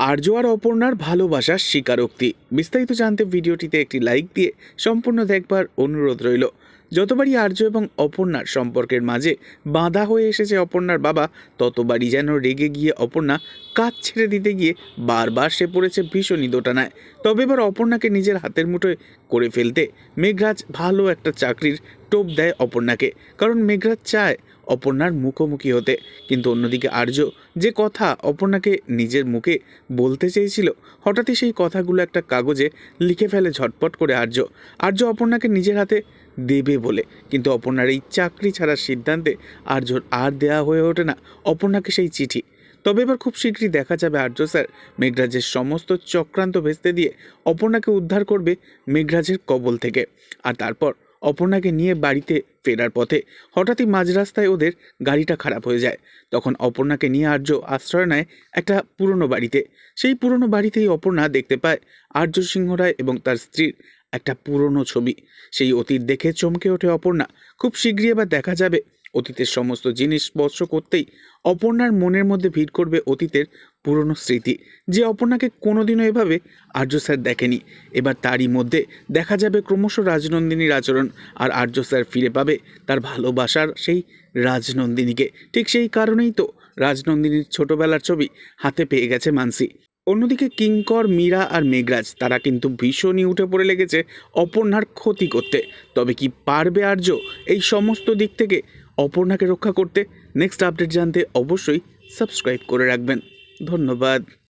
আর্য আর অপর্ণার ভালোবাসার স্বীকারোক্তি। বিস্তারিত জানতে ভিডিওটিতে একটি লাইক দিয়ে সম্পূর্ণ দেখবার অনুরোধ রইল। যতবারই আর্য এবং অপর্ণার সম্পর্কের মাঝে বাঁধা হয়ে এসেছে অপর্ণার বাবা, ততবারই যেন রেগে গিয়ে অপর্ণা কাজ ছেড়ে দিতে গিয়ে বারবার সে পড়েছে ভীষণই দোটানায় তবে এবার অপর্ণাকে নিজের হাতের মুঠোয় করে ফেলতে মেঘরাজ ভালো একটা চাকরির টোপ দেয় অপর্ণাকে। কারণ মেঘরাজ চায় অপর্ণার মুখোমুখি হতে। কিন্তু অন্যদিকে আর্য যে কথা অপর্ণাকে নিজের মুখে বলতে চেয়েছিল, হঠাৎই সেই কথাগুলো একটা কাগজে লিখে ফেলে ঝটপট করে আর্য। আর্য অপর্ণাকে নিজের হাতে দেবে বলে, কিন্তু অপর্ণার এই চাকরি ছাড়ার সিদ্ধান্তে আর্যর আর দেয়া হয়ে ওঠে না অপর্ণাকে সেই চিঠি। তবে এবার খুব শীঘ্রই দেখা যাবে আর্য স্যার, মেঘরাজের সমস্ত চক্রান্ত ভেস্তে দিয়ে অপর্ণাকে উদ্ধার করবে মেঘরাজের কবল থেকে। আর তারপর অপর্ণাকে নিয়ে বাড়িতে ফেরার পথে হঠাৎই মাঝ রাস্তায় ওদের গাড়িটা খারাপ হয়ে যায়। তখন অপর্ণাকে নিয়ে আর্য আশ্রয় নেয় একটা পুরনো বাড়িতে। সেই পুরনো বাড়িতেই অপর্ণা দেখতে পায় আর্য সিংহ রায় এবং তার স্ত্রীর একটা পুরনো ছবি। সেই অতীত দেখে চমকে ওঠে অপর্ণা। খুব শীঘ্রই এবার দেখা যাবে অতীতের সমস্ত জিনিস স্পর্শ করতেই অপর্ণার মনের মধ্যে ভিড় করবে অতীতের পুরনো স্মৃতি। যে অপর্ণাকে কোনোদিনও এভাবে আর্য স্যার দেখেনি। এবার তারই মধ্যে দেখা যাবে ক্রমশ রাজনন্দিনীর আচরণ আর আর্য স্যার ফিরে পাবে তার ভালোবাসার সেই রাজনন্দিনীকে। ঠিক সেই কারণেই তো রাজনন্দিনীর ছোটবেলার ছবি হাতে পেয়ে গেছে মানসি। অন্যদিকে কিঙ্কর, মীরা আর মেঘরাজ, তারা কিন্তু ভীষণই উঠে পড়ে লেগেছে অপর্ণার ক্ষতি করতে। তবে কি পারবে আর্য এই সমস্ত দিক থেকে অপর্ণাকে রক্ষা করতে নেক্সট আপডেট জানতে অবশ্যই সাবস্ক্রাইব করে রাখবেন। ধন্যবাদ।